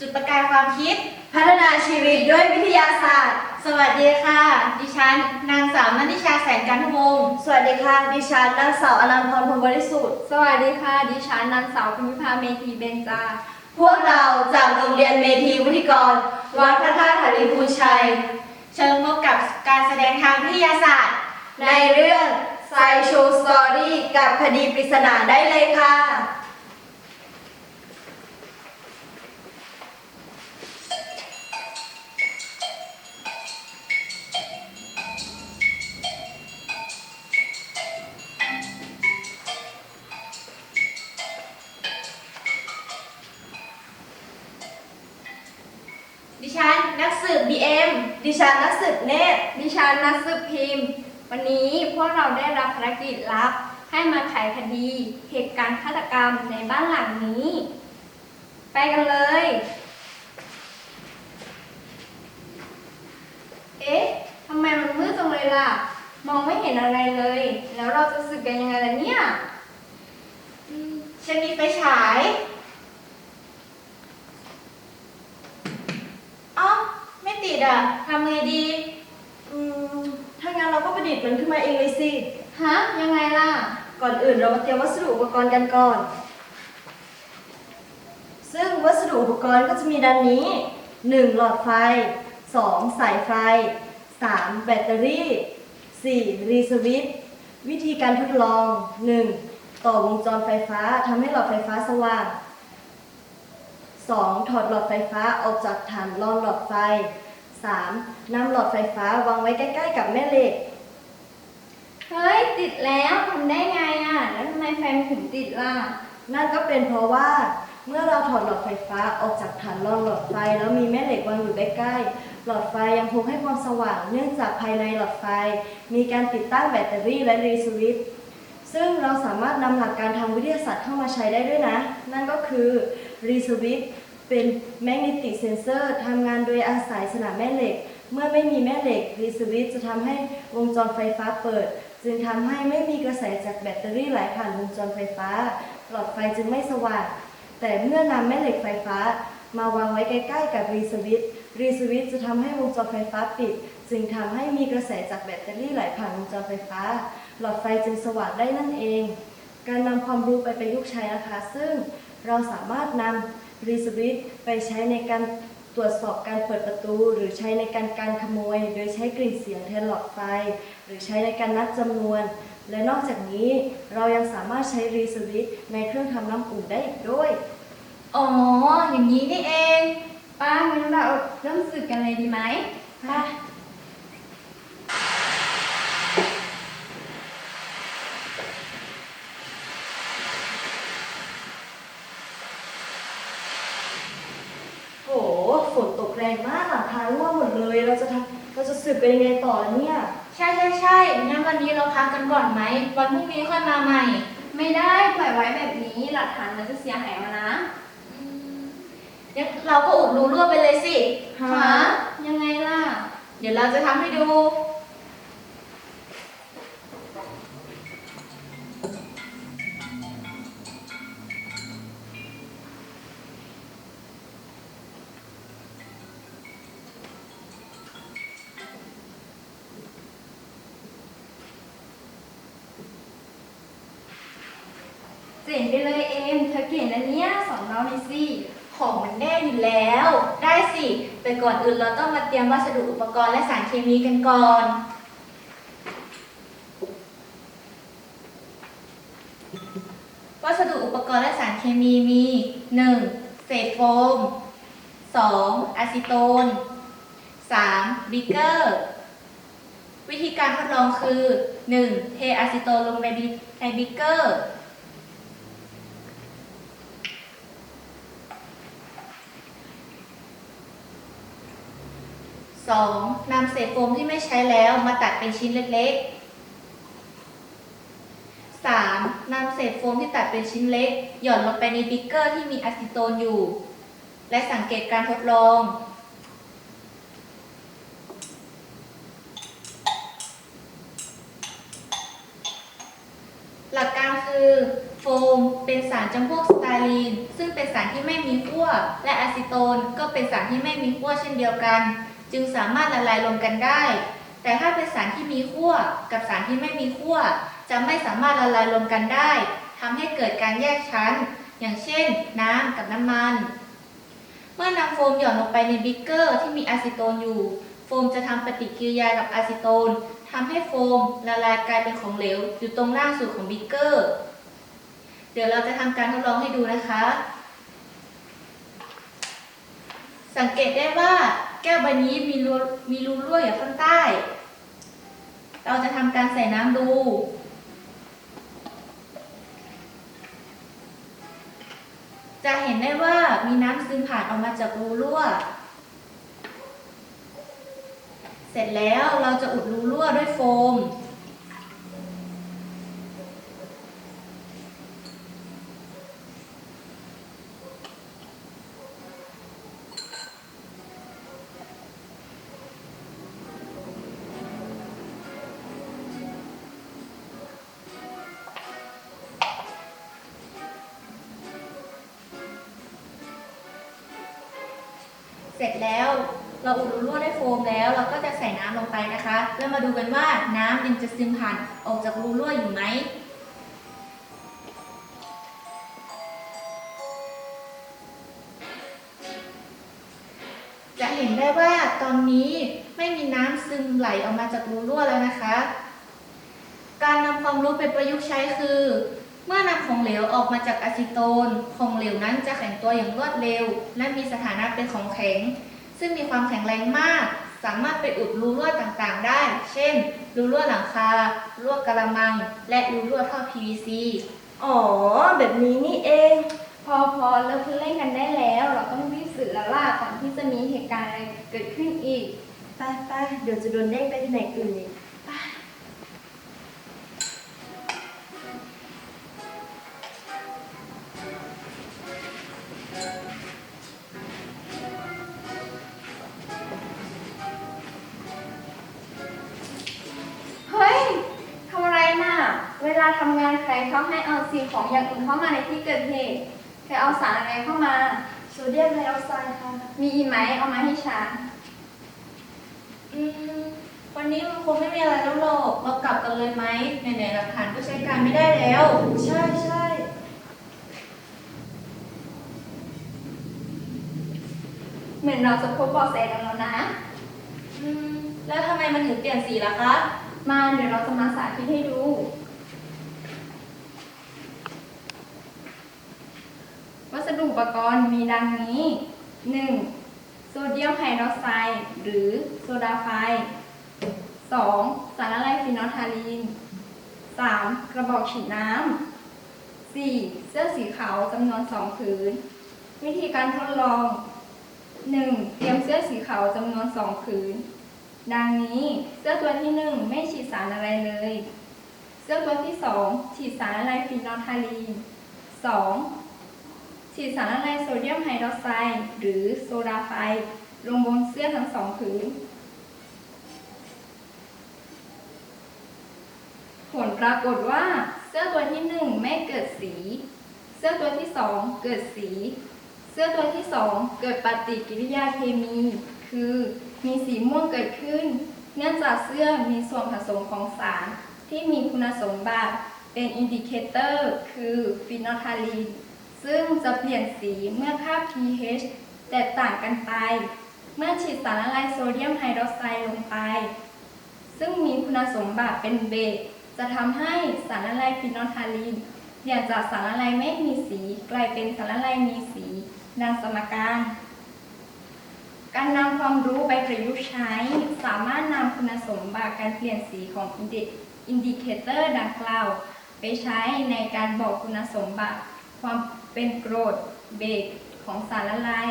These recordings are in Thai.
จุดประกายความคิด พัฒนาชีวิตด้วยวิทยาศาสตร์ สวัสดีค่ะ ดิฉันนางสาวนันทิชาแสนกันทวงศ์สวัสดีค่ะ ดิฉันนางสาวอลันพรพรหมบริสุทธิ์ สวัสดีค่ะ ดิฉันนางสาวพิมพิพาเมธีเบญจา พวกเราจากโรงเรียนเมธีวุฒิกร วัดพระธาตุหริพูนชัย เชิญพบกับการแสดงทางวิทยาศาสตร์ ในเรื่อง Science Show Story กับคดีปริศนาได้เลยค่ะ สืบ BM ดิฉันนักสืบเนตรดิฉันนักสืบพิมพ์ วันนี้พวกเราได้รับภารกิจลับ ให้มาไขคดี เหตุการณ์ฆาตกรรมในบ้านหลังนี้ ไปกันเลย เอ๊ะทำไมมันมืดจังเลยล่ะ มองไม่เห็นอะไรเลย แล้วเราจะสึกกันยังไงล่ะเนี่ย ฉันมีไฟฉาย อ๋อ ไม่ติด อะทำไงดี อืมถ้างั้นเราก็ประดิษฐ์มันขึ้นมาเองเลยสิ ฮะ ยังไงล่ะ ก่อนอื่นเรามาเตรียมวัสดุอุปกรณ์กันก่อน ซึ่งวัสดุอุปกรณ์ก็จะมีดังนี้ 1. หลอดไฟ 2. สายไฟ 3. แบตเตอรี่ 4. รีสวิตช์วิธีการทดลอง 1. ต่อวงจรไฟฟ้าทำให้หลอดไฟฟ้าสว่าง 2. ถอดหลอดไฟฟ้าออกจากฐานรองหลอดไฟ 3. นำหลอดไฟฟ้าวางไว้ใกล้ๆกับแม่เหล็ก เฮ้ย ติดแล้วทำได้ไงอะ แล้วทำไมไฟมันถึงติดล่ะ นั่นก็เป็นเพราะว่า เมื่อเราถอดหลอดไฟฟ้าออกจากฐานรองหลอดไฟแล้วมีแม่เหล็กวางอยู่ใกล้ๆหลอดไฟยังคงให้ความสว่าง เนื่องจากภายในหลอดไฟ มีการติดตั้งแบตเตอรี่และรีสวิตช์ซึ่งเราสามารถนำหลักการทางวิทยาศาสตร์เข้ามาใช้ได้ด้วยนะ นั่นก็คือรีสวิต เป็นแมกเนติกเซนเซอร์ทำงานโดยอาศัยสนามแม่เหล็ก เมื่อไม่มีแม่เหล็กรีสวิตจะทำให้วงจรไฟฟ้าเปิด จึงทำให้ไม่มีกระแสจากแบตเตอรี่ไหลผ่านวงจรไฟฟ้า หลอดไฟจึงไม่สว่าง แต่เมื่อนำแม่เหล็กไฟฟ้า มาวางไว้ใกล้ๆกับรีสวิตรีสวิตจะทำให้วงจรไฟฟ้าปิด จึงทำให้มีกระแสจากแบตเตอรี่ไหลผ่านวงจรไฟฟ้า หลอดไฟจึงสว่างได้นั่นเอง การนำความรู้ไปประยุกต์ใช้นะคะ ซึ่ง เราสามารถนำรีสวิตช์ไปใช้ในการตรวจสอบการเปิดประตู หรือใช้ในการการขโมย โดยใช้กลิ่นเสียงแทนหลอดไฟ หรือใช้ในการนับจำนวน และนอกจากนี้เรายังสามารถใช้รีสวิตช์ในเครื่องทำน้ำอุ่นได้อีกด้วย อ๋อ อย่างนี้นี่เอง ป้างั้นเราเริ่มสึกกันเลยดีไหมไป โห ฝนตกแรงมากหลังคารั่วหมด เลยเราจะทำเราจะสืบกันยังไงต่อเนี่ย ใช่ใช่ใช่งั้นวันนี้เราพักกันก่อนไหม วันพรุ่งนี้ค่อยมาใหม่ ไม่ได้ปล่อยไว้แบบนี้หลักฐานมันจะเสียหายเอานะงั้นเราก็อุดรูรั่วไปเลยสิฮะ ยังไงล่ะ เดี๋ยวเราจะทำให้ดู เจ๋งไปเลยเอมเธอเก่งนะเนี่ยสอนเราหน่อยสิของมันแน่อยู่แล้ว ได้สิ แต่ก่อนอื่นเราต้องมาเตรียมวัสดุอุปกรณ์และสารเคมีกันก่อน วัสดุอุปกรณ์และสารเคมีมี 1. เศษโฟม 2. อะซิโตน 3. บิกเกอร์ วิธีการทดลองคือ 1. เทอะซิโตนลงในบิในบิกเกอร์ 2. นำเศษโฟมที่ไม่ใช้แล้วมาตัดเป็นชิ้นเล็กๆ 3. นำเศษโฟมที่ตัดเป็นชิ้นเล็ก หย่อนลงไปในบิ๊กเกอร์ที่มีอะซิโตนอยู่ และสังเกตการทดลอง หลักการคือ โฟมเป็นสารจำพวกสไตรีน ซึ่งเป็นสารที่ไม่มีขั้วและอะซิโตนก็เป็นสารที่ไม่มีขั้วเช่นเดียวกัน จึงสามารถละลายรวมกันได้ แต่ถ้าเป็นสารที่มีขั้วกับสารที่ไม่มีขั้วจะไม่สามารถละลายรวมกันได้ทำให้เกิดการแยกชั้น อย่างเช่น น้ำกับน้ำมัน เมื่อนำโฟมหย่อนลงไปในบิ๊กเกอร์ที่มีอะซิโตนอยู่ โฟมจะทำปฏิกิริยากับอะซิโตนทำให้โฟมละลายกลายเป็นของเหลวอยู่ตรงล่างสุดของบิ๊กเกอร์ เดี๋ยวเราจะทำการทดลองให้ดูนะคะ สังเกตได้ว่า แก้วใบนี้มีรูมีรูรั่วอยู่ข้างใต้ เราจะทำการใส่น้ำดู จะเห็นได้ว่ามีน้ำซึมผ่านออกมาจากรูรั่ว เสร็จแล้วเราจะอุดรูรั่วด้วยโฟม เสร็จแล้วเราอุดรูรั่วด้วยโฟมแล้ว เราก็จะใส่น้ำลงไปนะคะแล้วมาดูกันว่าน้ำยังจะซึมผ่านออกจากรูรั่วอยู่ไหมจะเห็นได้ว่าตอนนี้ไม่มีน้ำซึมไหลออกมาจากรูรั่วแล้วนะคะ การนำความรู้ไปประยุกต์ใช้คือ เมื่อนำของเหลวออกมาจากอะซิโตน ของเหลวนั้นจะแข็งตัวอย่างรวดเร็ว และมีสถานะเป็นของแข็ง ซึ่งมีความแข็งแรงมาก สามารถไปอุดรูรั่วต่างๆ ได้ เช่น รูรั่วหลังคา รั่วกระมัง และรูรั่วท่อ PVC อ๋อ แบบนี้นี่เอง พอพอเลิกเล่นกันได้แล้ว เราต้องรีบสึกแล้วล่ะก่อนที่จะมีเหตุการณ์อะไรเกิดขึ้นอีก ไปไปเดี๋ยวจะโดนเด้งไปที่ไหนอื่นอีก ของอย่างอื่นเข้ามาในที่เกิดเหตุใครเอาสารอะไรเข้ามาโซเดียมไฮดรอกไซด์ค่ะ มีอีกไหมเอามาให้ฉันอืมวันนี้มันคงไม่มีอะไรแล้วหรอกเรากลับกันเลยไหมไหนๆหลักฐานก็ใช้การไม่ได้แล้ว ใช่ใช่เหมือนเราจะพบเบาะแสกันแล้วนะ อืมแล้วทำไมมันถึงเปลี่ยนสีล่ะคะ มาเดี๋ยวเราจะมาสาธิตให้ดู ดุอุปกรณ์มีดังนี้ 1. โซเดียมไฮดรอกไซด์หรือโซดาไฟ 2. สารละลายฟีนอลทาลีน 3. กระบอกฉีดน้ำ 4. เสื้อสีขาวจำนวน 2 ผืน วิธีการทดลอง 1. เตรียมเสื้อสีขาวจำนวน 2 ผืน ดังนี้เสื้อตัวที่หนึ่งไม่ฉีดสารอะไรเลย เสื้อตัวที่สองฉีดสารละลายฟีนอลทาลีนสอง ฉีดสารละลายโซเดียมไฮดรอกไซด์หรือโซดาไฟลงบนเสื้อทั้งสองผืน ผลปรากฏว่าเสื้อตัวที่หนึ่งไม่เกิดสี เสื้อตัวที่สองเกิดสี เสื้อตัวที่สองเกิดปฏิกิริยาเคมี คือมีสีม่วงเกิดขึ้น เนื่องจากเสื้อมีส่วนผสมของสารที่มีคุณสมบัติเป็นอินดิเคเตอร์ คือฟีนอลทาลีน ซึ่งจะเปลี่ยนสีเมื่อค่า pH แตกต่างกันไป เมื่อฉีดสารละลายโซเดียมไฮดรอกไซด์ลงไป ซึ่งมีคุณสมบัติเป็นเบสจะทำให้สารละลายฟีนอลทาลีนเปลี่ยนจากสารละลายไม่มีสี กลายเป็นสารละลายมีสีดังสมการ การนำความรู้ไปประยุกต์ใช้ สามารถนำคุณสมบัติการเปลี่ยนสีของอินดิเคเตอร์ดังกล่าว ไปใช้ในการบอกคุณสมบัติความ เป็นกรดเบสของสารละลาย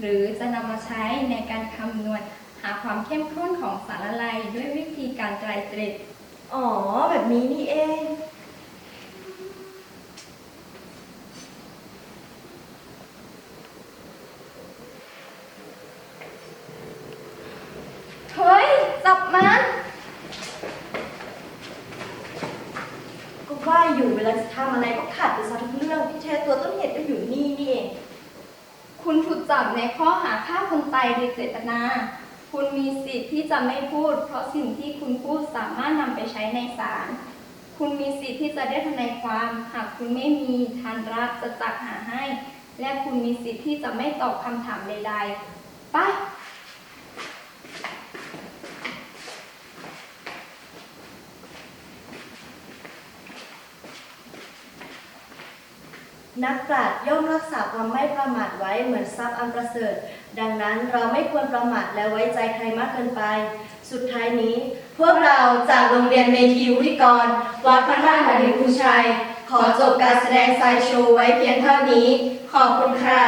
หรือจะนำมาใช้ในการคำนวณหาความเข้มข้นของสารละลายด้วยวิธีการไตรเตรดอ๋อ แบบนี้นี่เอง เฮ้ย จับมันก็ว่าอยู่เวลาจะทำอะไรก็ขัดไปซะทุก ในข้อหาฆ่าคนตายโดยเจตนา คุณมีสิทธิ์ที่จะไม่พูด เพราะสิ่งที่คุณพูดสามารถนำไปใช้ในศาล คุณมีสิทธิ์ที่จะได้ทนายความ หากคุณไม่มีทานรับจะจัดหาให้ และคุณมีสิทธิ์ที่จะไม่ตอบคำถามใดๆไป นักปราชญ์ย่อมรักษาความไม่ประมาทไว้เหมือนทรัพย์อันประเสริฐ ดังนั้นเราไม่ควรประมาทและไว้ใจใครมากเกินไป สุดท้ายนี้ พวกเราจากโรงเรียนเมธีวุฒิกร วัดพระธาตุหริภูชัย ขอจบการแสดงไซโชว์ไว้เพียงเท่านี้ ขอบคุณค่ะ